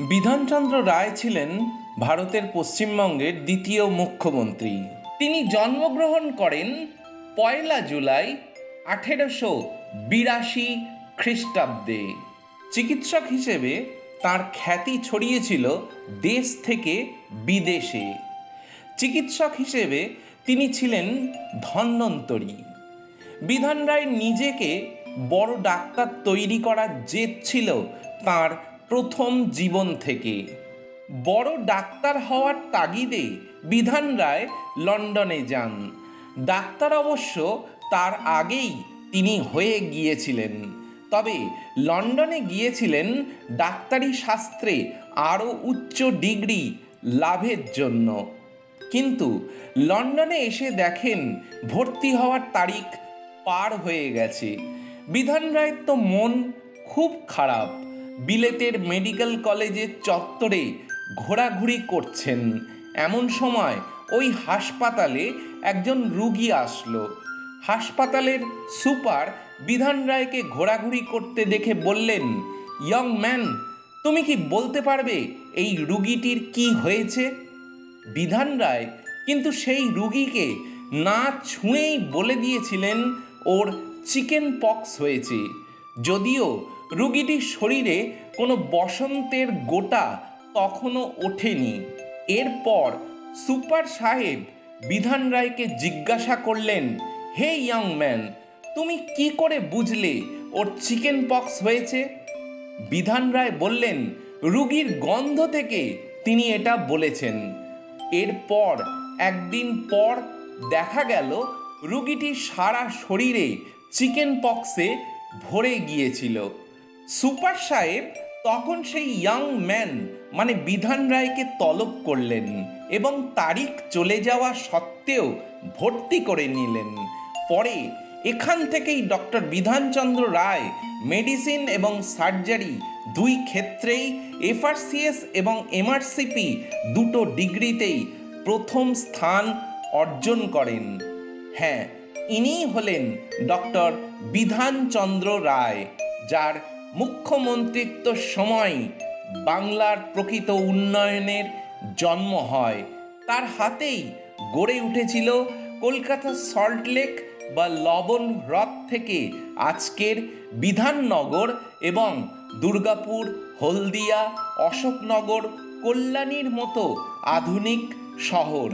বিধানচন্দ্র রায় ছিলেন ভারতের পশ্চিমবঙ্গের দ্বিতীয় মুখ্যমন্ত্রী। তিনি জন্মগ্রহণ করেন পয়লা জুলাই আঠেরোশো বিরাশি খ্রিস্টাব্দে। চিকিৎসক হিসেবে তার খ্যাতি ছড়িয়েছিল দেশ থেকে বিদেশে। চিকিৎসক হিসেবে তিনি ছিলেন ধন্বন্তরী। বিধান রায় নিজেকে বড় ডাক্তার তৈরি করার জেদ ছিল তার প্রথম জীবন থেকে। বড় ডাক্তার হওয়ার তাগিদে বিধান রায় লন্ডনে যান। ডাক্তার অবশ্য তার আগেই তিনি হয়ে গিয়েছিলেন। তবে লন্ডনে গিয়েছিলেন ডাক্তারি শাস্ত্রে আরও উচ্চ ডিগ্রি লাভের জন্য। কিন্তু লন্ডনে এসে দেখেন ভর্তি হওয়ার তারিখ পার হয়ে গেছে। বিধান রায়ের তো মন খুব খারাপ। বিলেতের মেডিকেল কলেজের চত্বরে ঘোরাঘুরি করছেন। এমন সময় ওই হাসপাতালে একজন রুগী আসলো। হাসপাতালের সুপার বিধান রায়কে ঘোরাঘুরি করতে দেখে বললেন, ইয়ং ম্যান, তুমি কি বলতে পারবে এই রুগীটির কি হয়েছে? বিধান রায় কিন্তু সেই রুগীকে না ছুঁয়েই বলে দিয়েছিলেন, ওর চিকেন পক্স হয়েছে। যদিও রুগীটির শরীরে কোনো বসন্তের গোটা তখনও ওঠেনি। এরপর সুপার সাহেব বিধান রায়কে জিজ্ঞাসা করলেন, হে ইয়ং ম্যান, তুমি কি করে বুঝলে ওর চিকেন পক্স হয়েছে? বিধান রায় বললেন, রুগীর গন্ধ থেকে তিনি এটা বলেছেন। এরপর একদিন পর দেখা গেল রুগীটির সারা শরীরে চিকেন পক্সে ভরে গিয়েছিল। সুপার সাহেব তখন সেই ইয়াং ম্যান মানে বিধান রায়কে তলব করলেন এবং তারিখ চলে যাওয়া সত্ত্বেও ভর্তি করে নিলেন। পরে এখান থেকেই ডক্টর বিধানচন্দ্র রায় মেডিসিন এবং সার্জারি দুই ক্ষেত্রেই এফআরসিএস এবং এমআরসিপি দুটো ডিগ্রিতেই প্রথম স্থান অর্জন করেন। হ্যাঁ ইনিই হলেন ডক্টর বিধানচন্দ্র রায়, যার মুখ্যমন্ত্রিত্ব সময় বাংলার প্রকৃত উন্নয়নের জন্ম হয়। তার হাতেই গড়ে উঠেছিল কলকাতা সল্টলেক বা লবণ হ্রদ থেকে আজকের বিধাননগর এবং দুর্গাপুর, হলদিয়া, অশোকনগর, কল্যাণীর মতো আধুনিক শহর।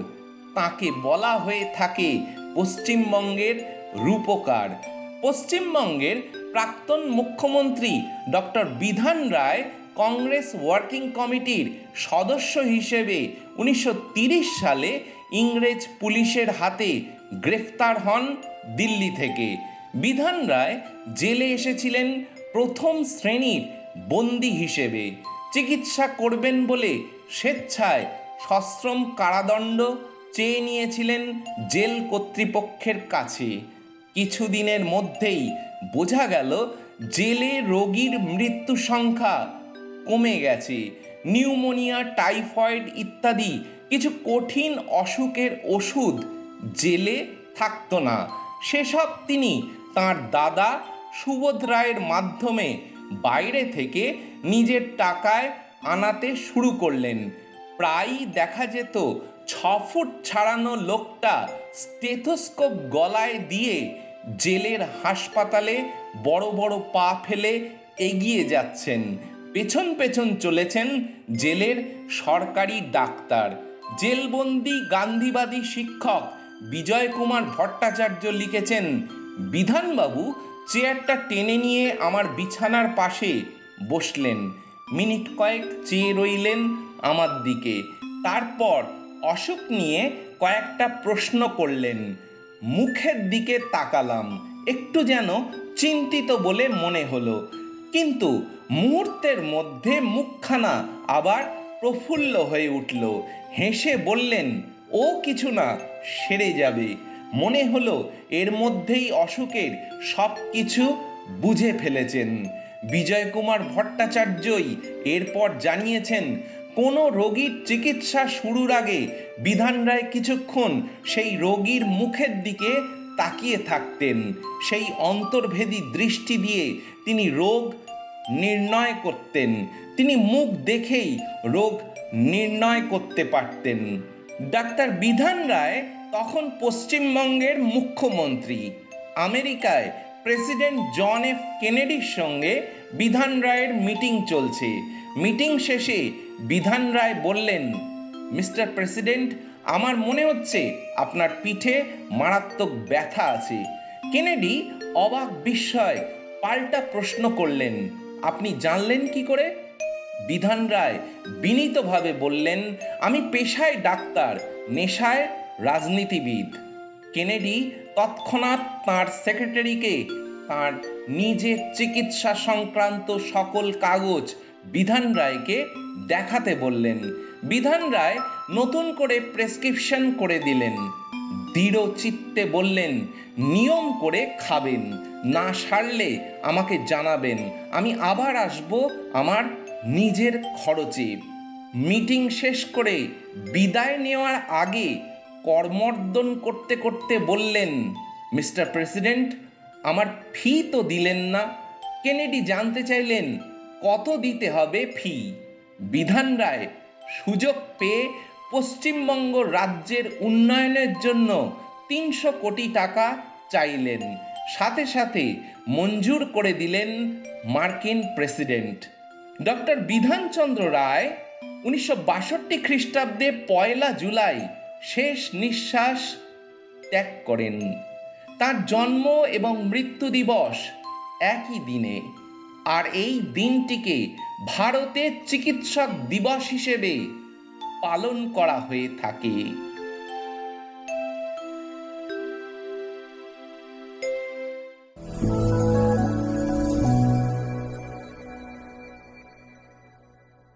তাকে বলা হয়ে থাকে পশ্চিমবঙ্গের রূপকার। পশ্চিমবঙ্গের প্রাক্তন মুখ্যমন্ত্রী ডক্টর বিধান রায় কংগ্রেস ওয়ার্কিং কমিটির সদস্য হিসেবে উনিশশো সালে ইংরেজ পুলিশের হাতে গ্রেফতার হন দিল্লি থেকে। বিধান রায় জেলে এসেছিলেন প্রথম শ্রেণির বন্দি হিসেবে। চিকিৎসা করবেন বলে স্বেচ্ছায় সশ্রম কারাদণ্ড চেয়ে নিয়েছিলেন জেল কর্তৃপক্ষের কাছে। কিছুদিনের মধ্যেই বোঝা গেল জেলে রোগীর মৃত্যু সংখ্যা কমে গেছে। নিউমোনিয়া, টাইফয়েড ইত্যাদি কিছু কঠিন অসুখের ওষুধ জেলে থাকতো না। সেসব তিনি তার দাদা সুবোধ রায়ের মাধ্যমে বাইরে থেকে নিজের টাকায় আনাতে শুরু করলেন। প্রায়ই দেখা যেত ছ ফুট ছাড়ানো লোকটা স্টেথোস্কোপ গলায় দিয়ে জেলের হাসপাতালে বড় বড় পা ফেলে এগিয়ে যাচ্ছেন। পেছন পেছন চলেছেন জেলের সরকারি ডাক্তার। জেলবন্দি গান্ধীবাদী শিক্ষক বিজয় কুমার ভট্টাচার্য লিখেছেন, বিধানবাবু, চেয়ারটা টেনে নিয়ে আমার বিছানার পাশে বসলেন। মিনিট কয়েক চেয়ে রইলেন আমার দিকে। তারপর অসুখ নিয়ে কয়েকটা প্রশ্ন করলেন। মুখের দিকে তাকালাম, একটু যেন চিন্তিত বলে মনে হলো। কিন্তু মুহূর্তের মধ্যে মুখখানা আবার প্রফুল্ল হয়ে উঠল। হেসে বললেন, ও কিছু না, সেরে যাবে। মনে হলো এর মধ্যেই অসুখের সব কিছু বুঝে ফেলেছেন। বিজয় কুমার ভট্টাচার্যই এরপর জানিয়েছেন কোনো রোগীর চিকিৎসা শুরুর আগে বিধান রায় কিছুক্ষণ সেই রোগীর মুখের দিকে তাকিয়ে থাকতেন। সেই অন্তর্ভেদী দৃষ্টি দিয়ে তিনি রোগ নির্ণয় করতেন। তিনি মুখ দেখেই রোগ নির্ণয় করতে পারতেন। ডাক্তার বিধান রায় তখন পশ্চিমবঙ্গের মুখ্যমন্ত্রী। আমেরিকায় প্রেসিডেন্ট জন এফ কেনেডির সঙ্গে বিধান রায়ের মিটিং চলছে। মিটিং শেষে বিধান রায় বললেন, মিস্টার প্রেসিডেন্ট, আমার মনে হচ্ছে আপনার পিঠে মারাত্মক ব্যথা আছে। কেনেডি অবাক বিস্ময় পাল্টা প্রশ্ন করলেন, আপনি জানলেন কি করে? বিধান রায় বিনীতভাবে বললেন, আমি পেশায় ডাক্তার, নেশায় রাজনীতিবিদ। কেনেডি তৎক্ষণাৎ তাঁর সেক্রেটারিকে তাঁর নিজের চিকিৎসা সংক্রান্ত সকল কাগজ বিধান রায়কে দেখাতে বললেন। বিধান রায় নতুন করে প্রেসক্রিপশন করে দিলেন। দৃঢ় চিত্তে বললেন, নিয়ম করে খাবেন, না সারলে আমাকে জানাবেন। আমি আবার আসব আমার নিজের খরচে। মিটিং শেষ করে বিদায় নেওয়ার আগে কর্মর্দন করতে করতে বললেন, মিস্টার প্রেসিডেন্ট, আমার ফি তো দিলেন না। কেনেডি জানতে চাইলেন কত দিতে হবে ফি বিধান রায় সুযোগ পেয়ে পশ্চিমবঙ্গ রাজ্যের উন্নয়নের জন্য তিনশো কোটি টাকা চাইলেন। সাথে সাথে মঞ্জুর করে দিলেন মার্কিন প্রেসিডেন্ট। ডক্টর বিধানচন্দ্র রায় উনিশশো বাষট্টি খ্রিস্টাব্দে পয়লা জুলাই শেষ নিঃশ্বাস ত্যাগ করেন। তার জন্ম এবং মৃত্যু দিবস একই দিনে। আর এই দিনটিকে ভারতের চিকিৎসক দিবস হিসেবে পালন করা হয়ে থাকে।